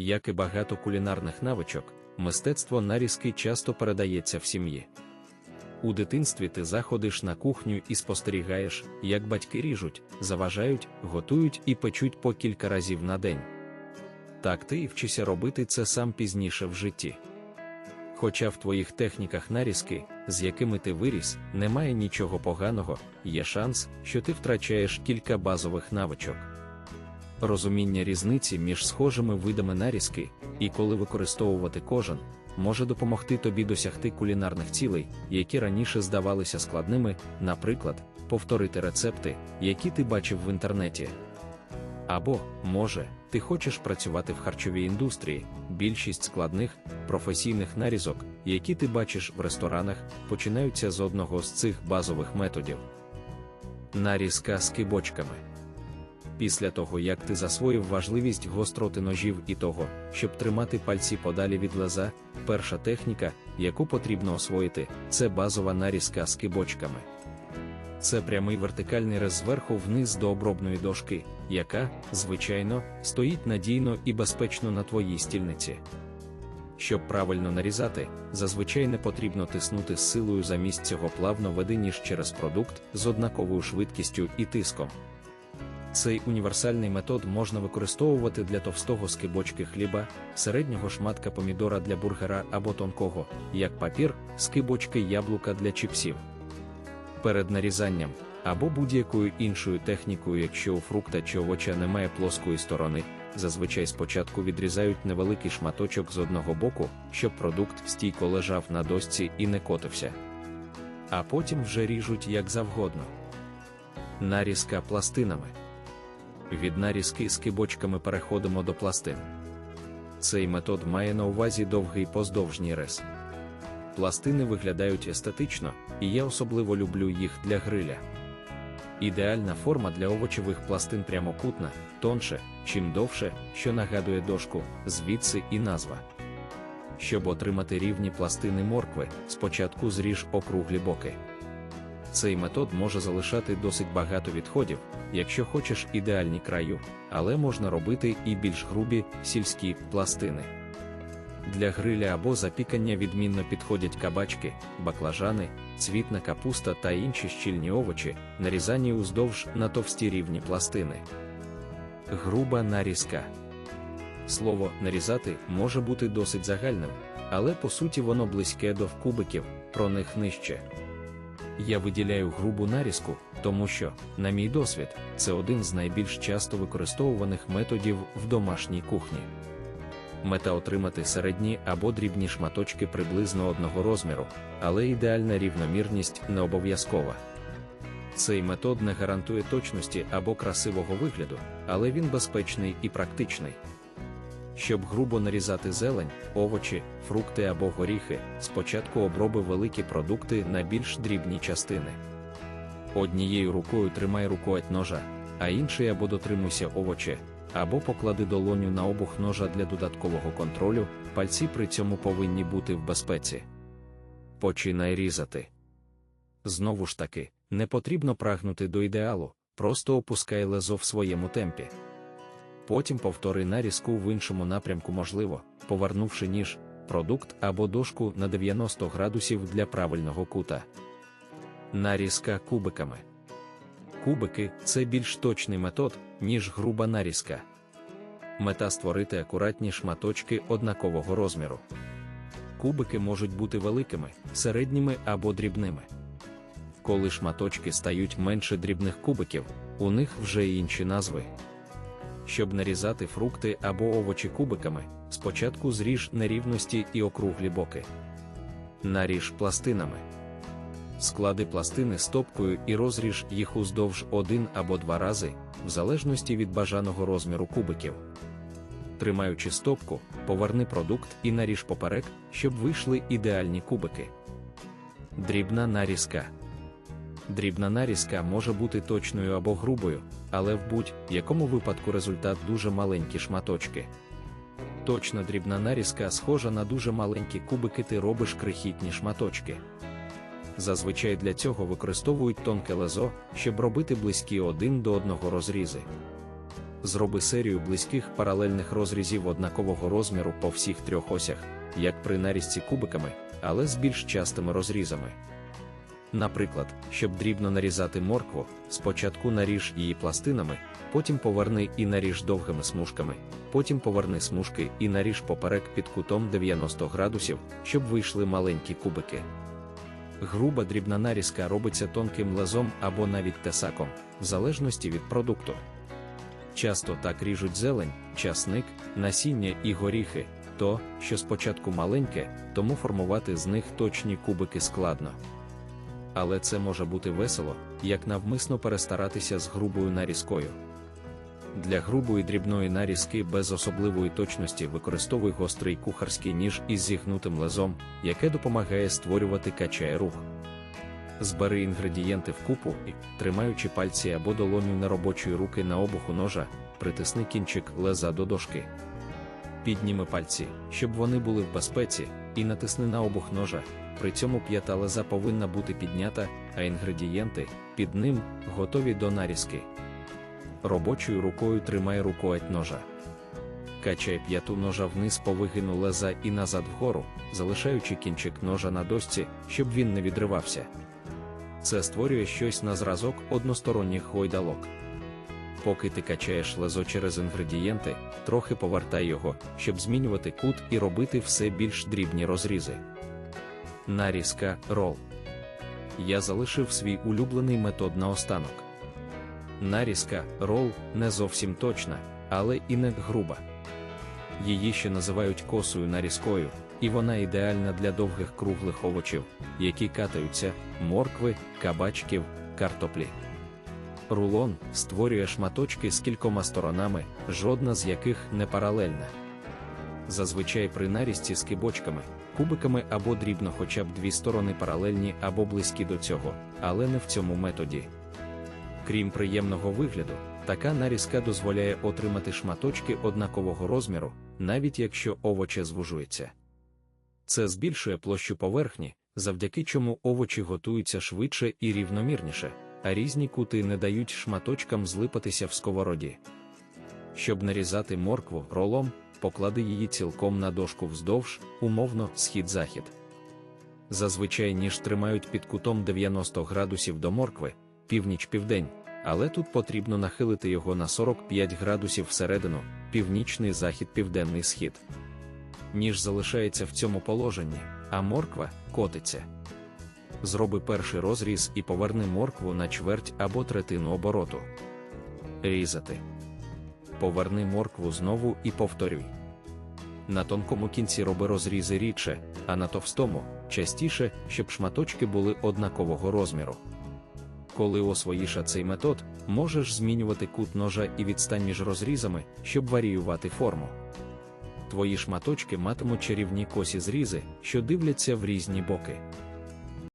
Як і багато кулінарних навичок, мистецтво нарізки часто передається в сім'ї. У дитинстві ти заходиш на кухню і спостерігаєш, як батьки ріжуть, заважають, готують і печуть по кілька разів на день. Так ти і вчишся робити це сам пізніше в житті. Хоча в твоїх техніках нарізки, з якими ти виріс, немає нічого поганого, є шанс, що ти втрачаєш кілька базових навичок. Розуміння різниці між схожими видами нарізки, і коли використовувати кожен, може допомогти тобі досягти кулінарних цілей, які раніше здавалися складними, наприклад, повторити рецепти, які ти бачив в інтернеті. Або, може, ти хочеш працювати в харчовій індустрії, більшість складних, професійних нарізок, які ти бачиш в ресторанах, починаються з одного з цих базових методів. Нарізка з кибочками. Після того, як ти засвоїв важливість гостроти ножів і того, щоб тримати пальці подалі від леза, перша техніка, яку потрібно освоїти, це базова нарізка з кибочками. Це прямий вертикальний рез зверху вниз до обробної дошки, яка, звичайно, стоїть надійно і безпечно на твоїй стільниці. Щоб правильно нарізати, зазвичай не потрібно тиснути з силою замість цього плавно веди ніж через продукт з однаковою швидкістю і тиском. Цей універсальний метод можна використовувати для товстого скибочки хліба, середнього шматка помідора для бургера або тонкого, як папір, скибочки яблука для чіпсів. Перед нарізанням або будь-якою іншою технікою, якщо у фрукта чи овоча немає плоскої сторони, зазвичай спочатку відрізають невеликий шматочок з одного боку, щоб продукт стійко лежав на досці і не котився. А потім вже ріжуть як завгодно. Нарізка пластинами. Від нарізки з кибочками переходимо до пластин. Цей метод має на увазі довгий поздовжній рез. Пластини виглядають естетично, і я особливо люблю їх для гриля. Ідеальна форма для овочевих пластин прямокутна, тонше, чим довше, що нагадує дошку, звідси і назва. Щоб отримати рівні пластини моркви, спочатку зріж округлі боки. Цей метод може залишати досить багато відходів, якщо хочеш ідеальні краю, але можна робити і більш грубі сільські пластини. Для гриля або запікання відмінно підходять кабачки, баклажани, цвітна капуста та інші щільні овочі, нарізані уздовж на товсті рівні пластини. Груба нарізка. Слово нарізати може бути досить загальним, але по суті воно близьке до вкубиків, про них нижче. Я виділяю грубу нарізку, тому що, на мій досвід, це один з найбільш часто використовуваних методів в домашній кухні. Мета отримати середні або дрібні шматочки приблизно одного розміру, але ідеальна рівномірність не обов'язкова. Цей метод не гарантує точності або красивого вигляду, але він безпечний і практичний. Щоб грубо нарізати зелень, овочі, фрукти або горіхи, спочатку оброби великі продукти на більш дрібні частини. Однією рукою тримай рукоять ножа, а іншою або дотримуйся овоче, або поклади долоню на обух ножа для додаткового контролю, пальці при цьому повинні бути в безпеці. Починай різати. Знову ж таки, не потрібно прагнути до ідеалу, просто опускай лезо в своєму темпі. Потім повтори нарізку в іншому напрямку можливо, повернувши ніж, продукт або дошку на 90 градусів для правильного кута. Нарізка кубиками. Кубики це більш точний метод, ніж груба нарізка. Мета створити акуратні шматочки однакового розміру. Кубики можуть бути великими, середніми або дрібними. Коли шматочки стають менше дрібних кубиків, у них вже інші назви. Щоб нарізати фрукти або овочі кубиками, спочатку зріж нерівності і округлі боки. Наріж пластинами. Склади пластини стопкою і розріж їх уздовж один або два рази, в залежності від бажаного розміру кубиків. Тримаючи стопку, поверни продукт і наріж поперек, щоб вийшли ідеальні кубики. Дрібна нарізка. Дрібна нарізка може бути точною або грубою, але в будь-якому випадку результат дуже маленькі шматочки. Точно дрібна нарізка схожа на дуже маленькі кубики, ти робиш крихітні шматочки. Зазвичай для цього використовують тонке лезо, щоб робити близькі один до одного розрізи. Зроби серію близьких паралельних розрізів однакового розміру по всіх трьох осях, як при нарізці кубиками, але з більш частими розрізами. Наприклад, щоб дрібно нарізати моркву, спочатку наріж її пластинами, потім поверни і наріж довгими смужками, потім поверни смужки і наріж поперек під кутом 90 градусів, щоб вийшли маленькі кубики. Груба дрібна нарізка робиться тонким лезом або навіть тесаком, в залежності від продукту. Часто так ріжуть зелень, часник, насіння і горіхи, то, що спочатку маленьке, тому формувати з них точні кубики складно. Але це може бути весело, як навмисно перестаратися з грубою нарізкою. Для грубої дрібної нарізки без особливої точності використовуй гострий кухарський ніж із зігнутим лезом, яке допомагає створювати качай рух. Збери інгредієнти вкупу і, тримаючи пальці або долоню неробочої руки на обуху ножа, притисни кінчик леза до дошки. Підніми пальці, щоб вони були в безпеці, і натисни на обух ножа. При цьому п'ята леза повинна бути піднята, а інгредієнти під ним готові до нарізки. Робочою рукою тримай рукоять ножа. Качай п'яту ножа вниз по вигину леза і назад вгору, залишаючи кінчик ножа на дошці, щоб він не відривався. Це створює щось на зразок односторонніх гойдалок. Поки ти качаєш лезо через інгредієнти, трохи повертай його, щоб змінювати кут і робити все більш дрібні розрізи. Нарізка рол. Я залишив свій улюблений метод наостанок. Нарізка рол не зовсім точна, але і не груба. Її ще називають косою нарізкою, і вона ідеальна для довгих круглих овочів, які катаються, моркви, кабачків, картоплі. Рулон створює шматочки з кількома сторонами, жодна з яких не паралельна. Зазвичай при нарізці з кибочками, кубиками або дрібно хоча б дві сторони паралельні або близькі до цього, але не в цьому методі. Крім приємного вигляду, така нарізка дозволяє отримати шматочки однакового розміру, навіть якщо овоче звужується. Це збільшує площу поверхні, завдяки чому овочі готуються швидше і рівномірніше, а різні кути не дають шматочкам злипатися в сковороді. Щоб нарізати моркву ролом, поклади її цілком на дошку вздовж, умовно, схід-захід. Зазвичай ніж тримають під кутом 90 градусів до моркви, північ-південь, але тут потрібно нахилити його на 45 градусів всередину, північний захід, південний схід. Ніж залишається в цьому положенні, а морква котиться. Зроби перший розріз і поверни моркву на чверть або третину обороту. Різати. Поверни моркву знову і повторюй. На тонкому кінці роби розрізи рідше, а на товстому частіше, щоб шматочки були однакового розміру. Коли освоїш цей метод, можеш змінювати кут ножа і відстань між розрізами, щоб варіювати форму. Твої шматочки матимуть чарівні косі зрізи, що дивляться в різні боки.